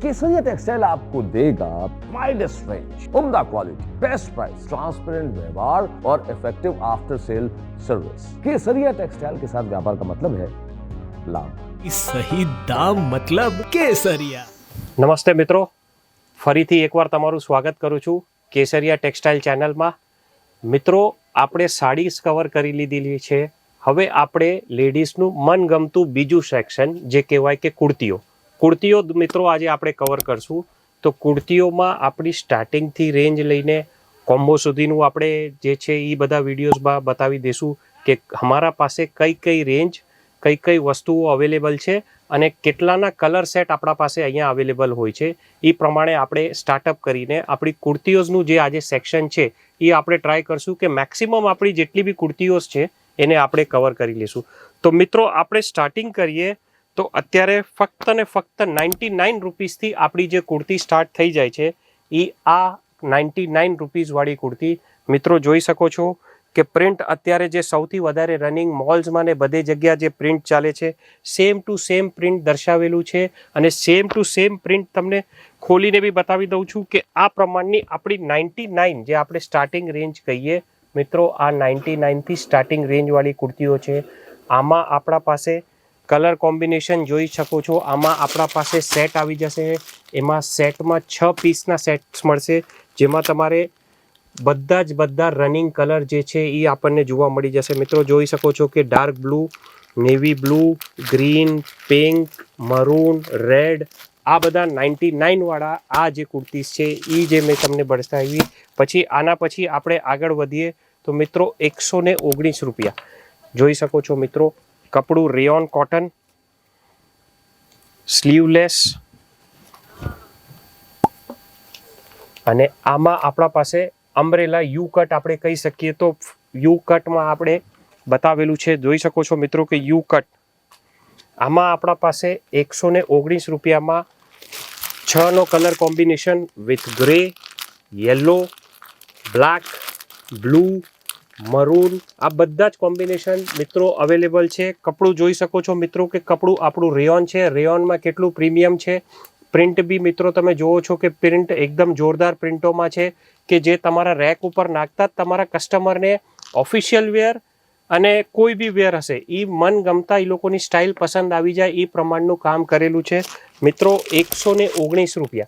केसरिया textile आपको देगा widest range उम्दा क्वालिटी बेस्ट प्राइस ट्रांसपेरेंट व्यवहार और effective after sale service Kesariya textile के साथ व्यापार का मतलब है लाभ सही दाम मतलब केसरिया નમસ્તે મિત્રો ફરીથી એકવાર તમારું સ્વાગત કરું છું કેસરિયા ટેક્સટાઇલ ચેનલમાં મિત્રો આપણે સાડીઝ કવર કરી લીધેલી છે હવે આપણે લેડીઝનું મનગમતું બીજું સેક્શન જે કહેવાય કે કુર્તીઓ કુર્તીઓ મિત્રો આજે આપણે કવર કરશું. તો કુર્તીઓમાં આપણી સ્ટાર્ટિંગથી રેન્જ લઈને કોમ્બો સુધીનું આપણે જે છે એ બધા વિડીયોઝમાં બતાવી દઈશું કે અમારા પાસે કઈ કઈ રેન્જ કઈ કઈ વસ્તુઓ અવેલેબલ છે અને કેટલાના કલર સેટ આપણા પાસે અહીંયા અવેલેબલ હોય છે. એ પ્રમાણે આપણે સ્ટાર્ટઅપ કરીને આપણી કુર્તીઓઝનું જે આજે સેક્શન છે એ આપણે ટ્રાય કરશું કે મેક્સિમમ આપણી જેટલી બી કુર્તીઓઝ છે એને આપણે કવર કરી લઈશું તો મિત્રો, આપણે સ્ટાર્ટિંગ કરીએ તો અત્યારે ફક્ત ને ફક્ત નાઇન્ટી નાઇન રૂપીસથી આપણી જે કુર્તી સ્ટાર્ટ થઈ જાય છે, એ આ નાઇન્ટી નાઇન રૂપીઝવાળી કુર્તી. મિત્રો, જોઈ શકો છો કે પ્રિન્ટ અત્યારે જે સૌથી વધારે રનિંગ મોલ્સમાં ને બધે જગ્યા જે પ્રિન્ટ ચાલે છે સેમ ટુ સેમ પ્રિન્ટ દર્શાવેલું છે અને સેમ ટુ સેમ પ્રિન્ટ તમને ખોલીને બી બતાવી દઉં છું કે આ પ્રમાણની આપણી નાઇન્ટી નાઇન જે આપણે સ્ટાર્ટિંગ રેન્જ કહીએ, મિત્રો, આ નાઇન્ટી નાઇનથી સ્ટાર્ટિંગ રેન્જવાળી કુર્તીઓ છે. આમાં આપણા પાસે કલર કોમ્બિનેશન જોઈ શકો છો. આમાં આપણા પાસે સેટ આવી જશે. એમાં સેટમાં છ પીસના સેટ્સ મળશે, જેમાં તમારે બધા જ બધા રનિંગ કલર જે છે એ આપણને જોવા મળી જશે. મિત્રો, જોઈ શકો છો કે dark blue navy blue green pink maroon red આ બધા નાઇન્ટી નાઇનવાળા આ જે કુર્તીઝ છે એ જે મેં તમને બરસાવી. પછી આના પછી આપણે આગળ વધીએ તો મિત્રો, એકસો ઓગણીસ રૂપિયા. જોઈ શકો છો મિત્રો કપડું રેયોન કોટન સ્લીવલેસ અને આમાં આપણા પાસે અમ્બ્રેલા યુ કટ આપણે કહી શકીએ તો યુ કટમાં આપણે બતાવેલું છે. જોઈ શકો છો મિત્રો કે યુ કટ આમાં આપણા પાસે એકસો ને ઓગણીસ રૂપિયામાં છનો colour combination with grey yellow black blue maroon, આ બધા જ કોમ્બિનેશન મિત્રો અવેલેબલ છે. કપડું જોઈ શકો છો મિત્રો કે કપડું આપણું રેયોન છે. રેયોનમાં કેટલું પ્રીમિયમ છે. પ્રિન્ટ બી મિત્રો તમે જુઓ છો કે પ્રિન્ટ એકદમ જોરદાર પ્રિન્ટોમાં છે કે જે તમારા રેક ઉપર નાખતા જ તમારા કસ્ટમરને ઓફિશિયલ વેર અને કોઈ બી વેર હશે એ મન ગમતા એ લોકોની સ્ટાઇલ પસંદ આવી જાય એ પ્રમાણનું કામ કરેલું છે. મિત્રો એકસો ઓગણીસ રૂપિયા.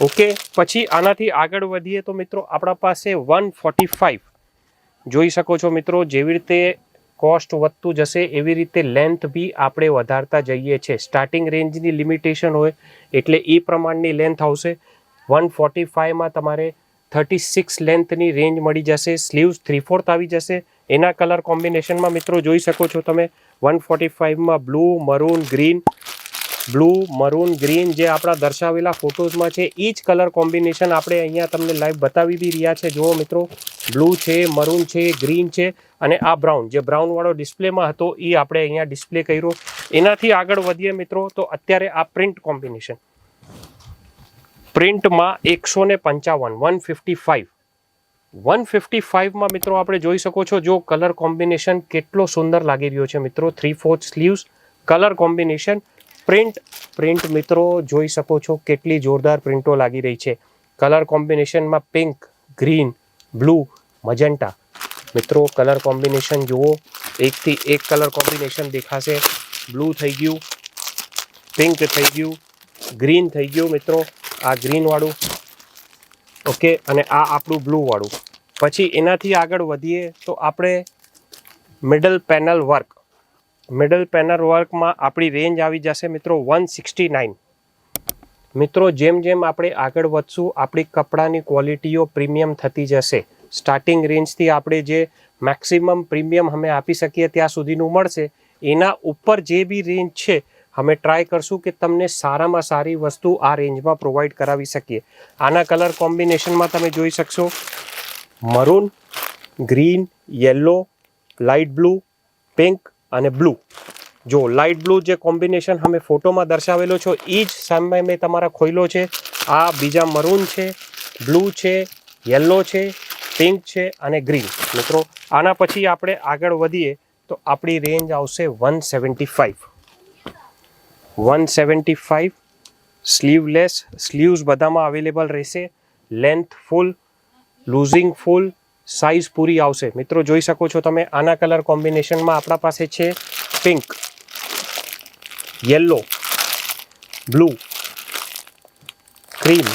ઓકે, પછી આનાથી આગળ વધીએ તો મિત્રો આપણા પાસે વન ફોર્ટી ફાઇવ. જોઈ શકો છો મિત્રો, જેવી રીતે કોસ્ટ વધતું જશે, એવી રીતે લેન્થ બી આપણે વધારતા જઈએ છીએ. સ્ટાર્ટિંગ રેન્જની લિમિટેશન હોય, એટલે એ પ્રમાણની લેન્થ આવશે. વન ફોર્ટી ફાઇવમાં તમારે થર્ટી સિક્સ લેન્થની રેન્જ મળી જશે. સ્લીવ્સ થ્રી ફોર્થ આવી જશે. એના કલર કોમ્બિનેશનમાં મિત્રો જોઈ શકો છો તમે one forty ફાઇવમાં blue maroon green blue maroon green જે આપણા દર્શાવેલા ફોટોઝમાં છે એ જ કલર કોમ્બિનેશન આપણે અહીંયા તમને લાઈવ બતાવી બી રહ્યા છે. જુઓ મિત્રો બ્લુ છે મરૂન છે ગ્રીન છે અને આ બ્રાઉન જે બ્રાઉનવાળો ડિસ્પ્લેમાં હતો એ આપણે અહીંયા ડિસ્પ્લે કર્યો. એનાથી આગળ વધીએ મિત્રો, તો અત્યારે આ પ્રિન્ટ કોમ્બિનેશન પ્રિન્ટમાં એકસો ને પંચાવન one fifty five one fifty ફાઇવમાં મિત્રો આપણે જોઈ શકો છો, જો કલર કોમ્બિનેશન કેટલો સુંદર લાગી રહ્યો છે મિત્રો. Three fourth sleeves colour combination print print મિત્રો જોઈ શકો છો કેટલી જોરદાર પ્રિન્ટો લાગી રહી છે. કલર કોમ્બિનેશનમાં પિંક ગ્રીન બ્લુ મજન્ટા મિત્રો કલર કોમ્બિનેશન જુઓ. એકથી એક કલર કોમ્બિનેશન દેખાશે. બ્લુ થઈ ગયું પિંક થઈ ગયું ગ્રીન થઈ ગયું મિત્રો. આ ગ્રીનવાળું ઓકે અને આ આપણું બ્લુવાળું પછી એનાથી આગળ વધીએ તો આપણે middle panel work middle panel વર્કમાં આપણી રેન્જ આવી જશે મિત્રો વન સિક્સટી નાઇન મિત્રો, જેમ જેમ આપણે આગળ વધશું, આપણી કપડાની ક્વોલિટીઓ પ્રીમિયમ થતી જશે. સ્ટાર્ટિંગ રેન્જથી આપણે જે મેક્સિમમ પ્રીમિયમ અમે આપી શકીએ ત્યાં સુધીનું મળશે. એના ઉપર જે બી રેન્જ છે, અમે ટ્રાય કરશું કે તમને સારામાં સારી વસ્તુ આ રેન્જમાં પ્રોવાઈડ કરાવી શકીએ. આના કલર કોમ્બિનેશનમાં તમે જોઈ શકશો. Maroon green yellow light blue pink અને બ્લુ જો લાઇટ બ્લુ જે કોમ્બિનેશન અમે ફોટોમાં દર્શાવેલો છો, એ જ સામે મેં તમારા ખોઈલો છે. આ બીજા મરૂન છે બ્લુ છે યલો છે પિંક છે અને ગ્રીન મિત્રો, આના પછી આપણે આગળ વધીએ તો આપણી રેન્જ આવશે one seventy five one seventy five sleeveless sleeves બધામાં અવેલેબલ રહેશે. Length full loosing full size પૂરી આવશે. મિત્રો, જોઈ શકો છો તમે, આના કલર કોમ્બિનેશનમાં આપણા પાસે છે પિંક, યલો, બ્લુ, ક્રીમ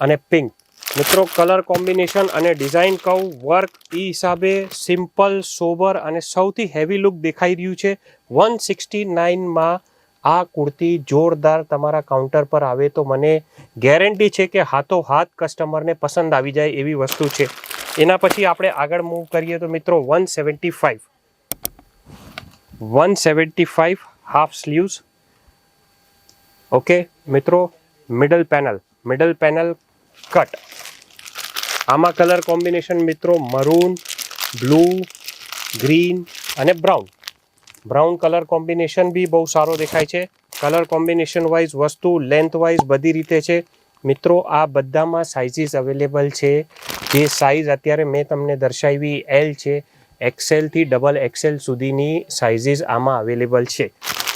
અને પિંક. મિત્રો, કલર કોમ્બિનેશન અને ડિઝાઇન કવ વર્ક એ હિસાબે સિમ્પલ, સોબર અને સૌથી હેવી લુક દેખાઈ રહ્યું છે. વન સિક્સટી નાઇનમાં આ કુર્તી જોરદાર તમારા કાઉન્ટર પર આવે તો મને ગેરંટી છે કે હાથો હાથ કસ્ટમરને પસંદ આવી જાય એવી વસ્તુ છે. એના પછી આપણે આગળ મૂવ કરીએ તો મિત્રો one seventy five one seventy five half sleeves okay મિત્રો middle panel middle panel cut આમાં કલર કોમ્બિનેશન મિત્રો મરૂન બ્લુ ગ્રીન અને બ્રાઉન બ્રાઉન કલર કોમ્બિનેશન બી બહુ સારો દેખાય છે. કલર કોમ્બિનેશન વાઇઝ વસ્તુ લેન્થ વાઇઝ બધી રીતે છે. મિત્રો, આ બધામાં સાઇઝીસ અવેલેબલ છે. જે સાઇઝ અત્યારે મેં તમને દર્શાવી એલ છે. એક્સેલથી ડબલ એક્સેલ સુધીની સાઇઝીસ આમાં અવેલેબલ છે.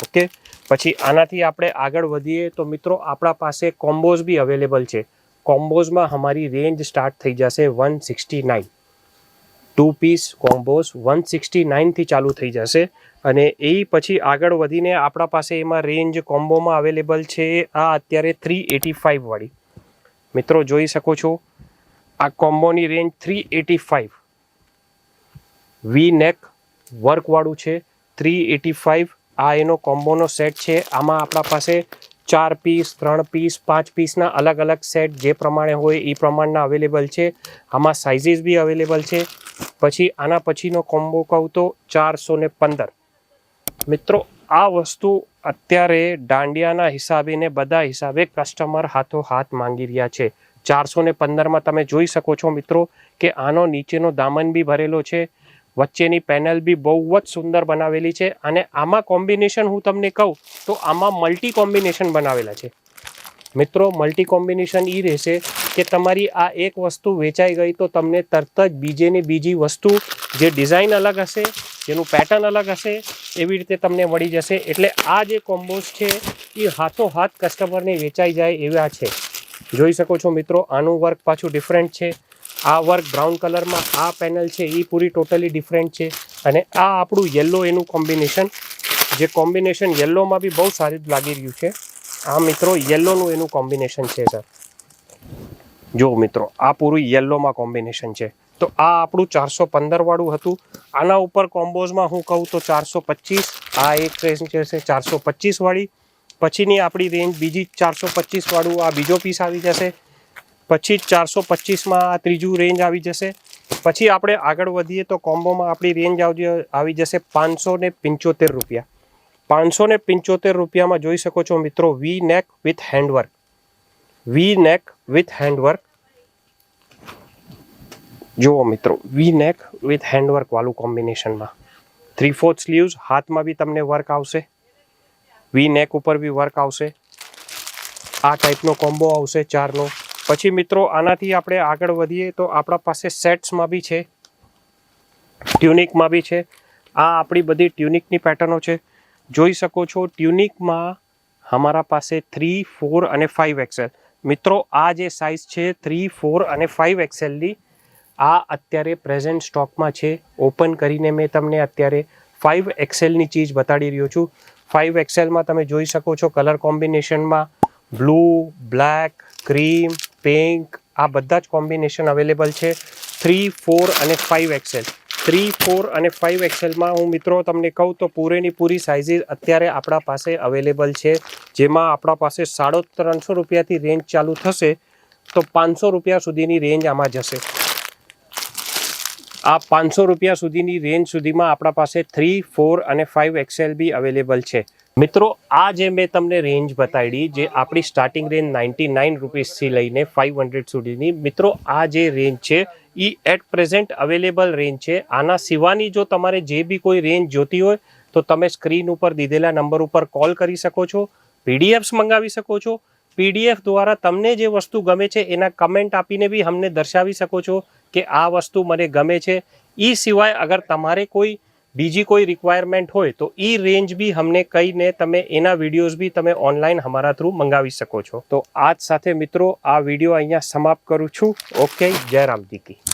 ઓકે પછી આનાથી આપણે આગળ વધીએ તો મિત્રો, આપણા પાસે કોમ્બોઝ બી અવેલેબલ છે. કોમ્બોઝમાં અમારી રેન્જ સ્ટાર્ટ થઈ જશે one sixty nine two piece combos one sixty નાઇનથી ચાલુ થઈ જશે અને એ પછી આગળ વધીને આપણા પાસે એમાં રેન્જ કોમ્બોમાં અવેલેબલ છે આ અત્યારે થ્રી એટી ફાઇવવાળી મિત્રો જોઈ શકો છો, આ કોમ્બોની range three eighty five V neck વર્કવાળું છે થ્રી એટી ફાઇવ આ એનો કોમ્બોનો સેટ છે, આમાં આપણા પાસે ચાર પીસ ત્રણ પીસ પાંચ પીસના અલગ અલગ સેટ જે પ્રમાણે હોય એ પ્રમાણના અવેલેબલ છે. આમાં સાઇઝીસ બી અવેલેબલ છે. પછી આના પછીનો કોમ્બો કહું તો ચારસો ને પંદર. મિત્રો, આ વસ્તુ અત્યારે દાંડિયાના હિસાબે ને બધા હિસાબે કસ્ટમર હાથો હાથ માંગી રહ્યા છે. ચારસો ને પંદરમાં તમે જોઈ શકો છો મિત્રો કે આનો નીચેનો દામન બી ભરેલો છે, વચ્ચેની પેનલ બી બહુ જ સુંદર બનાવેલી છે અને આમાં કોમ્બિનેશન હું તમને કહું તો આમાં મલ્ટી કોમ્બિનેશન બનાવેલા છે. મિત્રો મલ્ટી કોમ્બિનેશન એ રહેશે કે તમારી આ એક વસ્તુ વેચાઈ ગઈ તો તમને તરત જ બીજેની બીજી વસ્તુ જે ડિઝાઇન અલગ હશે, જેનું પેટર્ન અલગ હશે, એવી રીતે તમને મળી જશે. એટલે આ જે કોમ્બોઝ છે, એ હાથો હાથ કસ્ટમરને વેચાઈ જાય એવા છે. જોઈ શકો છો મિત્રો, આનું વર્ક પાછું ડિફરન્ટ છે. આ વર્ક બ્રાઉન કલરમાં આ પેનલ છે, એ પૂરી ટોટલી ડિફરન્ટ છે. અને આ આપણું યલો એનું કોમ્બિનેશન જે કોમ્બિનેશન યલોમાં બી બહુ સારી લાગી રહ્યું છે. આ મિત્રો યલોનું એનું કોમ્બિનેશન છે સર જો મિત્રો, આ પૂરું યલોમાં કોમ્બિનેશન છે. તો આ આપણું ચારસો પંદરવાળું હતું. આના ઉપર કોમ્બોઝમાં હું કહું તો ચારસો પચીસ, આ એક રેન્જ છે ચારસો પચીસ વાળી. પછીની આપણી રેન્જ બીજી ચારસો પચીસ વાળું આ બીજો પીસ આવી જશે. પછી ચારસો પચીસમાં આ ત્રીજું રેન્જ આવી જશે. પછી આપણે આગળ વધીએ તો કોમ્બોમાં આપણી રેન્જ આવી જશે પાંચસો ને પંચોતેર રૂપિયા. પાંચસો ને પંચોતેર રૂપિયામાં જોઈ શકો છો મિત્રો વી નેક વિથ હેન્ડવર્ક વી નેક વિથ હેન્ડવર્ક જુઓ મિત્રો વી નેક વિથ હેન્ડવર્ક વાળું કોમ્બિનેશનમાં થ્રી ફોર્થ સ્લીવ્સ હાથમાં બી તમને વર્ક આવશે. વી નેક ઉપર બી વર્ક આવશે. આ ટાઈપનો કોમ્બો આવશે ચારનો. પછી મિત્રો, આનાથી આપણે આગળ વધીએ તો આપણા પાસે સેટ્સમાં બી છે. ટ્યુનિકમાં બી છે. આ આપણી બધી ટ્યુનિકની પેટર્નો છે. જોઈ શકો છો ટ્યુનિકમાં અમારા પાસે થ્રી ફોર અને ફાઇવ એક્સેલ મિત્રો, આ જે સાઇઝ છે થ્રી ફોર અને ફાઇવ એક્સેલની આ અત્યારે પ્રેઝન્ટ સ્ટોકમાં છે. ઓપન કરીને મેં તમને અત્યારે ફાઇવ એક્સેલની ચીજ બતાડી રહ્યો છું. ફાઇવ એક્સેલમાં તમે જોઈ શકો છો કલર કોમ્બિનેશનમાં બ્લુ બ્લેક ક્રીમ પિંક આ બધા જ કોમ્બિનેશન અવેલેબલ છે. થ્રી ફોર અને ફાઇવ એક્સેલ થ્રી ફોર અને ફાઇવ એક્સેલમાં હું મિત્રો તમને કહું તો પૂરેની પૂરી સાઇઝીસ અત્યારે આપણા પાસે અવેલેબલ છે. જેમાં આપણા પાસે સાડો ત્રણસો રૂપિયાથી રેન્જ ચાલુ થશે તો પાંચસો રૂપિયા સુધીની રેન્જ આમાં જશે. આ પાંચસો રૂપિયા સુધીની રેન્જ સુધીમાં આપણા પાસે થ્રી ફોર અને ફાઇવ એક્સેલ બી અવેલેબલ છે. મિત્રો, આ જે મેં તમને રેન્જ બતાડી, જે આપણી સ્ટાર્ટિંગ રેન્જ નાઇન્ટી નાઇન રૂપીસથી લઈને ફાઇવ હંડ્રેડ સુધીની, મિત્રો, આ જે રેન્જ છે એ એટ પ્રેઝન્ટ અવેલેબલ રેન્જ છે. આના સિવાની જો તમારે જે બી કોઈ રેન્જ જોતી હોય, તો તમે સ્ક્રીન ઉપર દીધેલા નંબર ઉપર કોલ કરી શકો છો પીડીએફ્સ મંગાવી શકો છો પીડીએફ દ્વારા તમને જે વસ્તુ ગમે છે, એના કમેન્ટ આપીને બી અમને દર્શાવી શકો છો કે આ વસ્તુ મને ગમે છે. એ સિવાય અગર તમારે કોઈ બીજી કોઈ રિક્વાયરમેન્ટ હોય, તો એ રેન્જ બી અમને કહીને તમે એના વિડીયોઝ બી તમે ઓનલાઈન અમારા થ્રુ મંગાવી શકો છો. તો આજ સાથે મિત્રો, આ વીડિયો અહીંયા સમાપ્ત કરું છું. ઓકે જય રામ દીકી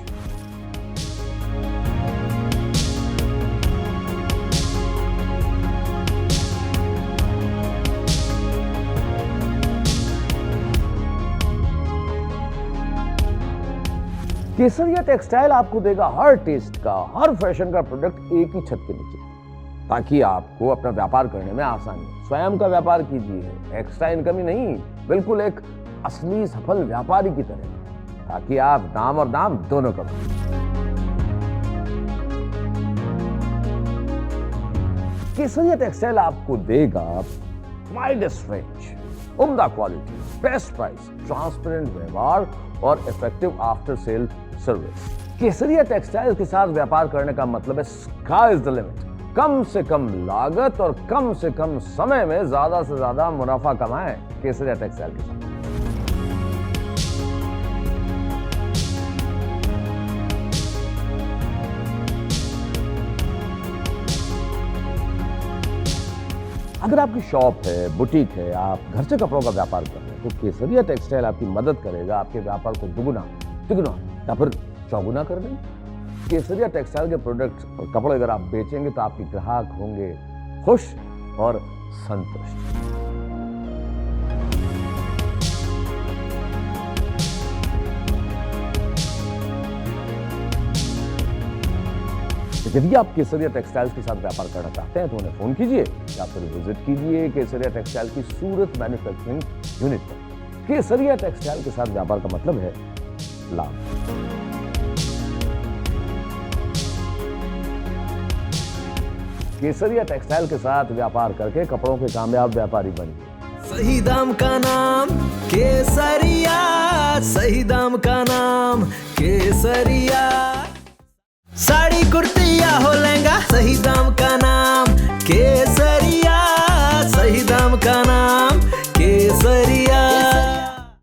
केसरिया टेक्सटाइल आपको देगा हर टेस्ट का, हर फ़ैशन का प्रोडक्ट एक ही छत के नीचे, ताकि आपको अपना व्यापार करने में आसानी स्वयं का व्यापार कीजिए एक्स्ट्रा इनकम ही नहीं, बिल्कुल एक असली सफल व्यापारी की तरह, ताकि आप दाम और दाम दोनों कमाएँ। केसरिया टेक्सटाइल आपको देगा वाइडेस्ट रेंज उम्दा क्वालिटी बेस्ट प्राइस ट्रांसपेरेंट व्यवहार और effective after sale service Kesariya textile के साथ व्यापार करने का मतलब है स्काई इज़ द लिमिट कम से कम लागत और कम से कम समय में ज़्यादा से ज़्यादा मुनाफा कमाएँ केसरिया टेक्सटाइल के साथ। अगर आपकी शॉप है बुटीक है, आप घर से कपड़ों का व्यापार कर रहे हैं तो केसरिया टेक्सटाइल आपकी मदद करेगा, आपके व्यापार को दुगुना, तिगुना। या फिर चौगुना कर देंगे केसरिया टेक्सटाइल के प्रोडक्ट्स और कपड़े अगर आप बेचेंगे तो आपके ग्राहक होंगे खुश और संतुष्ट। यदि आप केसरिया टेक्सटाइल्स के साथ व्यापार करना चाहते हैं तो उन्हें फ़ोन कीजिए या फिर विज़िट कीजिए केसरिया टेक्सटाइल की सूरत मैन्युफैक्चरिंग यूनिट पर। केसरिया टेक्सटाइल के साथ व्यापार का मतलब है love. केसरिया टेक्सटाइल के साथ व्यापार करके कपड़ों के कामयाब व्यापारी बनी। सही दाम का नाम केसरिया, सही दाम का नाम केसरिया। साड़ी कुर्ती या हो लहंगा, सही दाम का नाम केसरिया।